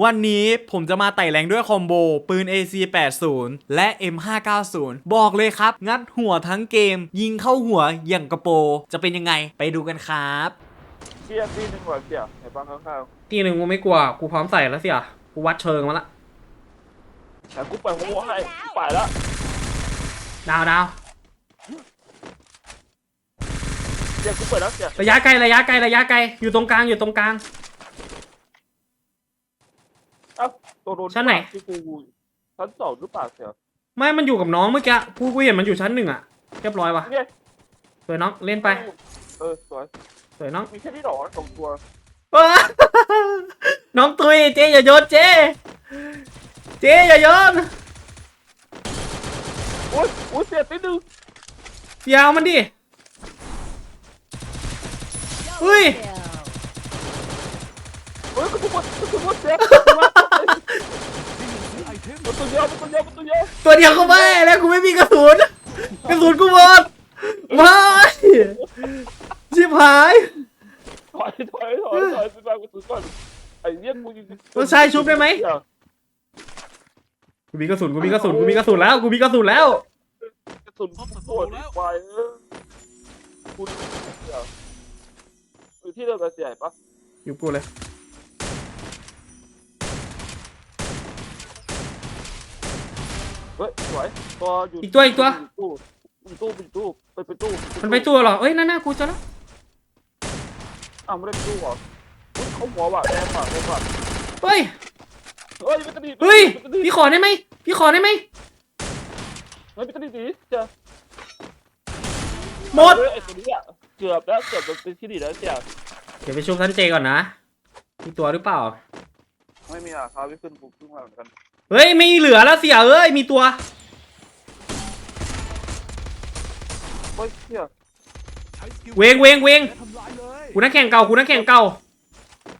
วันนี้ผมจะมาไต่แรงด้วยคอมโบ ปืน AC80 และ M590 บอกเลยครับ งัดหัวทั้งเกม ยิงเข้าหัวอย่างกระโปรจะเป็นยังไงไปดูกันครับเทียบที่หนึ่งหัวเสียไอ้บ้างข้างตีหนึ่งกูไม่กลัวกูพร้อมใส่แล้วเสียกูวัดเชิงมาละๆแต่กูไปหัวให้กูไปแล้วดาวดาวเสียกูเปิดแล้วเสียระยะไกลระยะไกลระยะไกลอยู่ตรงกลางอยู่ตรงกลาง เอ้า ตัวโดนชั้นไหน ที่กูชั้นสองหรือเปล่าเสียไม่มันอยู่กับน้องเมื่อกี้กูกูเห็นมันอยู่ชั้นหนึ่งอะเรียบร้อยว่ะเนี่ยสวยน้องเล่นไปเออสวยสวยน้องมีแค่นี้หรอสองตัวว้า น้องตุยเจ๊อย่าโยนเจ๊เจ๊อย่าโยนอุ้ยอุ้ยเสียติดหนึ่งยาวมันดิเฮ้ย เฮ้ยกูถูกหมดกูถูกหมดเสียมั ตัวเดียวมันตัวเดียวมันตัวเดียวตัวเดียวก็ไม่แล้วกูไม่มีกระสุนกระสุนกูหมดไม่ชิบหายถอยถอยถอยถอยไปบ้างกูถือก่อนไอ้เนี่ยกูยิงต้องใช้ชุบได้ไหมกูมีกระสุนกูมีกระสุนกูมีกระสุนแล้วกูมีกระสุนแล้วกระสุนปวดควายเออคุณอยู่ที่เดียวกับเสียปะอยู่กูเลย ฮ้ยสวยตัวอยู่อีกตัวอีกตัว ตู้อีกตู้อีกตู้ไปไปตู้มันไปตัวเหรอเอ้ยนั่นน่ากูเจอแล้วอ้าวไม่ได้ไปตู้เหรออุ๊ยเขาหัวว่ะแดงว่ะแดงว่ะเฮ้ยเฮ้ยมันกระดิ่งเฮ้ยมันกระดิ่งพี่ขอได้ไหมพี่ขอได้ไหมเฮ้ยมันกระดิ่งดีเจ้าหมดเฮ้ยไอ้ตัวนี้อะเกือบแล้วเกือบจะเป็นที่ดีแล้วเจ้าเดี๋ยวไปชุบท่านเจก่อนนะมีตัวหรือเปล่า ไม่มีอะเขาไม่ขึ้นกูขึ้นมาเหมือนกัน เฮ้ยไม่เหลือแล้วเสียเอ้ยมีตัวเฮ้ยเชี่ยเวงเวงเวงกูนักแข่งเก่ากูนักแข่งเก่า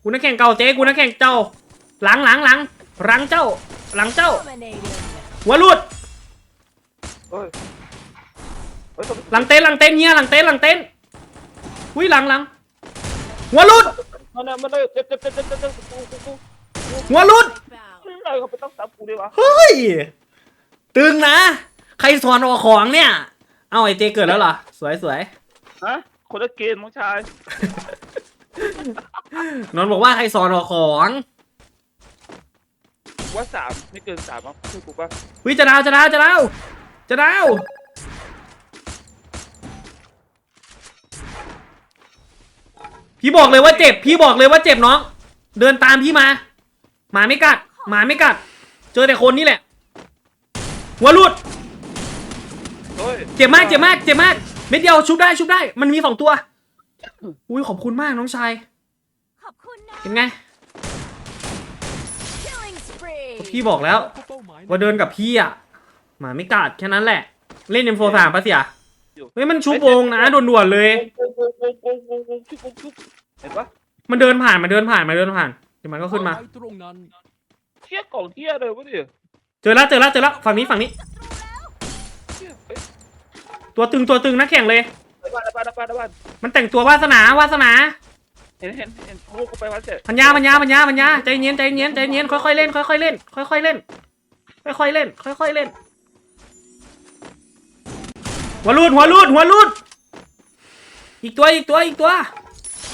กูนักแข่งเก่าเจ๊กูนักแข่งเจ้า หลังหลังหลังหลังเจ้า หลังเจ้า หัวรุดเฮ้ยเฮ้ยตัวนี้หลังเต็นท์หลังเต็นท์เฮียหลังเต็นท์หลังเต็นท์อุ้ยหลังหลังหัวรุดมันน่ะมันเลยเจ็บเจ็บเจ็บเจ็บเจ็บเจ็บกูกูกูหัวรุด อะไรเขาไปต้องซับกูดีวะเฮ้ย ตึงนะ ใครสอนออกของเนี่ย เอาไอเจเกิดแล้วเหรอ สวยสวยฮะคนละเกณฑ์น้องชายนนท์บอกว่าใครสอนออกของว่าสามไม่เกินสามอะคือกูปะวิจะดาวจะดาวจะดาวจะดาวพี่บอกเลยว่าเจ็บ พี่บอกเลยว่าเจ็บน้อง เดินตามพี่มาหมาไม่กัด หมาไม่กัด เจอแต่คนนี่แหละ หัวรุด เฮ้ยเจ็บมากเจ็บมากเจ็บมาก เม็ดเดียวชุบได้ชุบได้ มันมีสองตัว อุ้ยขอบคุณมากน้องชาย ขอบคุณนะ เป็นไง killing spree พี่บอกแล้ว ว่าเดินกับพี่อะหมาไม่กัดแค่นั้นแหละ เล่นเอ็มโฟสามปะเสียเฮ้ยมันชุบวงนะด่วนๆเลยโกงโกงโกงโกงโกงโกงชุบโกงชุบเห็นปะมันเดินผ่านมันเดินผ่านมันเดินผ่านเดี๋ยวมันก็ขึ้นมาตรงนั้น เที่ยกล่องเที่ยเลยวะดิเจอแล้วเจอแล้วเจอแล้วฝั่งนี้ฝั่งนี้เที่ยเฮ้ยตัวตึงตัวตึงนักแข่งเลยไปบ้านไปบ้านไปบ้านไปบ้านมันแต่งตัววาสนาวาสนาเห็นเห็นเห็นพวกกูไปวัดเสร็จปัญญาปัญญาปัญญาปัญญาใจเย็นใจเย็นใจเย็นค่อยๆเล่นค่อยๆเล่นค่อยๆเล่นค่อยๆเล่นค่อยๆเล่น หัวรูดหัวรูดหัวรูดอีกตัวอีกตัวอีกตัว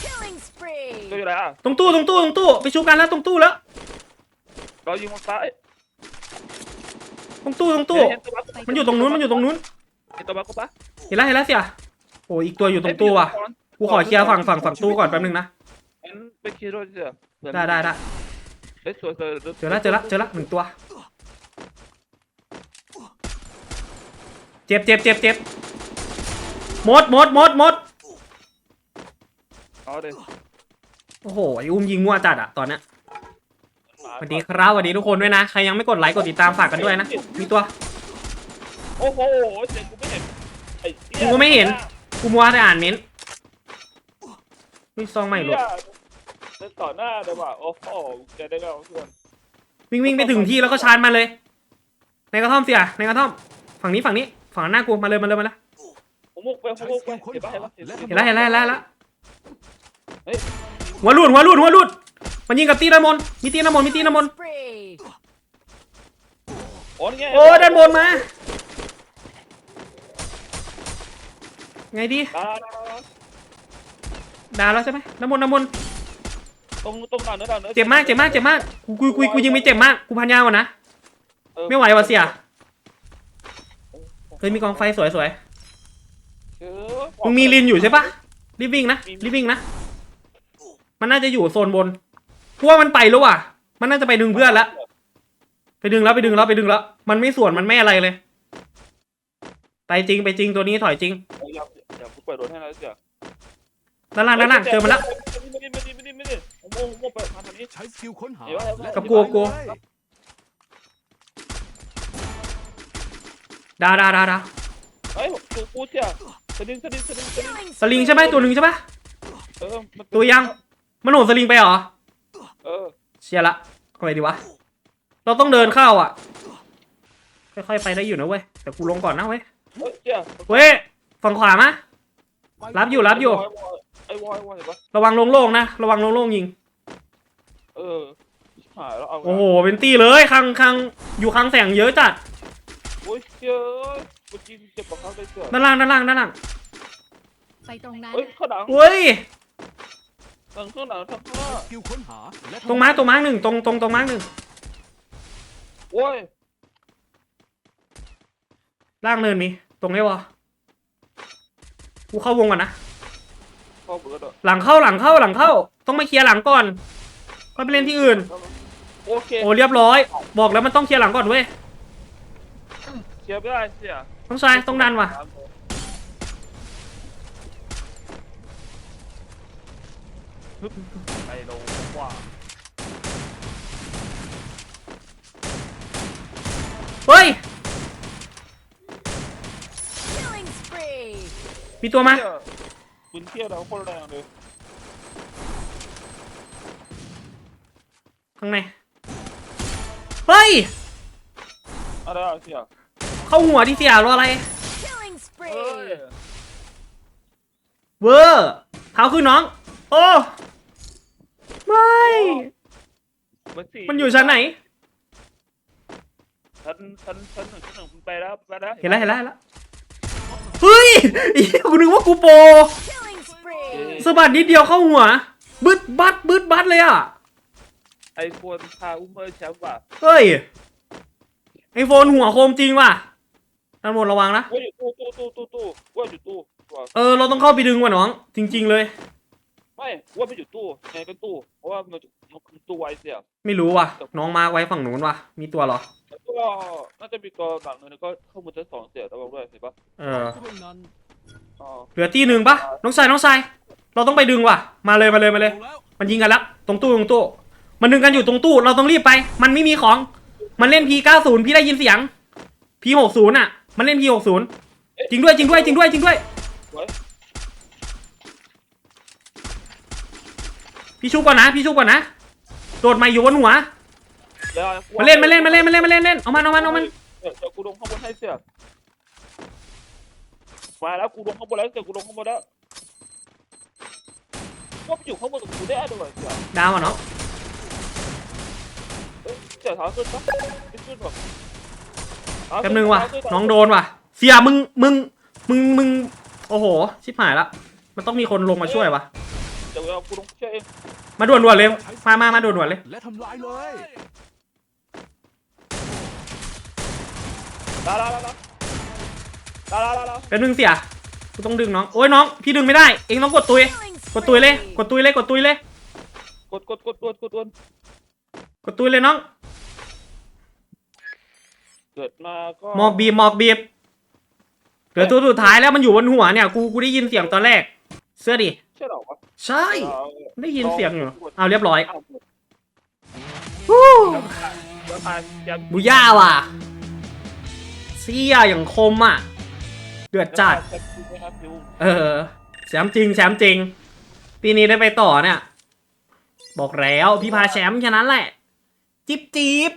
killing spree อยู่ไหนอะตรงตู้ตรงตู้ตรงตู้ไปชุบกันแล้วตรงตู้แล้ว เรายิงมันซ้ายตรงตู้ตรงตู้ เห็นตัวมันอยู่ตรงนู้นมันอยู่ตรงนู้น เห็นตัวบักกูปะเห็นแล้วเห็นแล้วเสียโอ้อีกตัวอยู่ตรงตู้ว่ะ กูขอเคลียร์ฝั่งฝั่งฝั่งตู้ก่อนแป๊บนึงนะ งั้นไปเคลียร์ด้วยเถอะได้ได้ได้เฮ้ยสวยสวยเจอแล้วเจอแล้วเจอแล้วหนึ่งตัว เจ็บเจ็บเจ็บเจ็บหมดหมดหมดหมด เอาเลยโอ้โหไออุ้มยิงมั่วจัดอะตอนเนี้ย สวัสดีครับสวัสดีทุกคนด้วยนะ ใครยังไม่กดไลค์กดติดตามฝากกันด้วยนะ มีตัว โอ้โหเสียงกูไม่เห็นไอ้หี้ยกูก็ไม่เห็น กูมัวแต่อ่านเม้นต์วิ่งซองใหม่หลุดเดินต่อหน้าเลยว่ะโอ้โหจะได้ก็เพื่อนวิ่งวิ่งไปถึงที่แล้วก็ชาร์จมาเลย ในกระท่อมเสียในกระท่อม ฝั่งนี้ฝั่งนี้ ฝั่งหน้ากูมาเลยมาเลยมาเลยผมมุกไปผมมุกไปเห็นปะเห็นปะเห็นแล้วเห็นแล้วเห็นแล้วเห็นแล้วเฮ้ย หัวรูดหัวรูดหัวรูด มันยิงกับตีด้านบนมีตีด้านบนมีตีด้านบน Spree. โอ้นี่ไงโอ้ด้านบนมา ไงดีดาดาดาด่าแล้วใช่ไหมด้านบนด้านบนตรงตรงหลังเนื้อหลังเนื้อเจ็บมากเจ็บมากเจ็บมากกูกูกูกูยิงไม่เจ็บมากกูพันยาวก่อนนะเออไม่ไหวว่ะเสียเฮ้ยมีกองไฟสวยสวยเออๆมึงมีลินอยู่ใช่ปะรีบวิ่งนะรีบวิ่งนะมันน่าจะอยู่โซนบน พวกมันไปแล้วว่ะ มันน่าจะไปดึงเพื่อนละไปดึงแล้วไปดึงแล้วไปดึงแล้ว มันไม่ส่วนมันไม่อะไรเลย ไปจริงไปจริงตัวนี้ถอยจริงอย่าอย่ากูเปิดโดนให้นะเสียด้านล่างด้านล่างเจอมันละไม่ได้ไม่ได้ไม่ได้ไม่ได้ผมโม่ผมโม่เปิดมาทางนี้ใช้สกิลค้นหาเดี๋ยวและกับกลัวกลัวเลยดาดาดาดาเฮ้ยกูกูเสียสลิงสลิงสลิงสลิง Killing สลิงใช่ไหมตัวหนึ่งใช่ปะเออมันตัวยัง มันโหนสลิงไปเหรอเออ เชียร์ละเอาไงดีวะ เราต้องเดินเข้าอะ ค่อยๆไปได้อยู่นะเว้ย แต่กูลงก่อนนะเว้ย เฮ้ยเสียเว้ย ฝั่งขวามะ รับอยู่รับอยู่ ไอ้วอยวอยเห็นปะระวังโล่งๆนะ ระวังโล่งๆยิง เออหายแล้วเอาโอ้โห เป็นตีเลยคังคังอยู่คังแสงเยอะจัด โอ้ยเสียกูจีนเจ็บกว่าเขาเลยเสียด้านล่างด้านล่างด้านล่างไปตรงนั้นเฮ้ยข้างหลังเว้ย ทางข้างหลังทางข้างหน้าสกิลค้นหาและตรงมาร์กตรงมาร์กหนึ่งตรงตรงตรงมาร์กหนึ่งโอ้ยล่างเนินมีตรงนี้วะกูเข้าวงก่อนนะเข้าเบิร์ดอะหลังเข้าหลังเข้าหลังเข้า ต้องมาเคลียร์หลังก่อนก็ไปเล่นที่อื่น โอเคโอ้เรียบร้อย บอกแล้วมันต้องเคลียร์หลังก่อนเว้ย เชียร์ไม่ได้เสียต้องชายต้องดันว่ะฮึบ ไปลงว่าเฮ้ย Killing spree. มีตัวมาเที่ยวปืนเที่ยวเราโคตรแรงเลยข้างใน เฮ้ย อะไรอะเสียเข้าหัวที่เสียรออะไร Killing เฮ้ย spree. เวอร์เท้าขึ้นน้อง โอ้ ไม่มันอยู่ชั้นไหน ชั้นชั้นชั้นหนึ่งชั้นหนึ่งไปแล้วไปแล้วเห็นแล้วเห็นแล้วเห็นแล้วเฮ้ยอีกูนึกว่ากูโปร Killing spree. สะบัดนิดเดียวเข้าหัว บึดบัดบึดบัดเลยอะ ไอโฟนพาอุ้มเมอร์แชมป์ว่ะเฮ้ย ไอโฟนหัวโคมจริงว่ะด้านบนระวังนะ ว่าอยู่ตู้ตู้ตู้ตู้ตู้ว่าอยู่ตู้ว่ะเออ เราต้องเข้าไปดึงว่ะน้อง จริง ๆ เลย ไม่ว่าไม่อยู่ตู้ไงก็ตู้ เพราะว่ามันมันคือตู้ไวเสียไม่รู้ว่ะ น้องมาร์คไว้ฝั่งนู้นว่ะ มีตัวเหรอ แล้วก็น่าจะมีกอหลังนึงแล้วก็ข้อมูลชั้นสองเสียระวังด้วยเห็นปะเออเท่านั้นอ๋อเหลือตีหนึ่งปะน้องชายน้องชาย เราต้องไปดึงว่ะ มาเลยมาเลยมาเลยดูแล้วมันยิงกันแล้ว ตรงตู้ตรงตู้ มันดึงกันอยู่ตรงตู้ เราต้องรีบไป มันไม่มีของ มันเล่น P90 พี่ได้ยินเสียง P60 อะ มันเล่น P60 จริงด้วยจริงด้วยจริงด้วยจริงด้วย พี่ชุบก่อนนะ พี่ชุบก่อนนะ โดดมาอยู่บนหัวแล้วมาเล่นมาเล่นมาเล่นมาเล่นมาเล่นเล่นเอามันเอามันเอามัน เดี๋ยวเดี๋ยวกูลงข้างบนให้เสียมาแล้วกูลงข้างบนแล้วเสียกูลงข้างบนแล้วก็ไปอยู่ข้างบนกับกูได้ด้วยเสียดาวอะเนาะเอ้ยเสียเท้าขึ้นปะไม่ขึ้นหรอกแป๊บนึงว่ะน้องโดนว่ะ เสียมึงมึงมึงมึง โอ้โห ชิบหายละ มันต้องมีคนลงมาช่วยว่ะเดี๋ยวเอากูลงเชื่อเองมาด่วนๆเลย มามามาด่วนๆเลย และทำลายเลยลาลาลาลาลาลาลาลาแป๊บนึงเสียกูต้องดึงน้อง โอ้ยน้อง พี่ดึงไม่ได้ เองต้องกดตุย Killing กดตุยเลย spree. กดตุยเลย กดตุยเลย กดกดกดกดกดกดกดตุยเลยน้อง เกิดมาก็หมอบบีบหมอบบีบเหลือตัวสุดท้ายแล้วมันอยู่บนหัวเนี่ย กู กูได้ยินเสียงตอนแรก เสื้อดิ ใช่เหรอวะใช่เอาได้ยินเสียงอยู่เอาเรียบร้อยเอาฮู้แล้วมายังบูย่าว่ะเสียอย่างคมอะ เดือดจัดแชมป์จริงไหมครับยูเออแชมป์จริงแชมป์จริง ปีนี้ได้ไปต่อเนี่ย บอกแล้วพี่พาแชมป์แค่นั้นแหละ จิ๊บจิ๊บ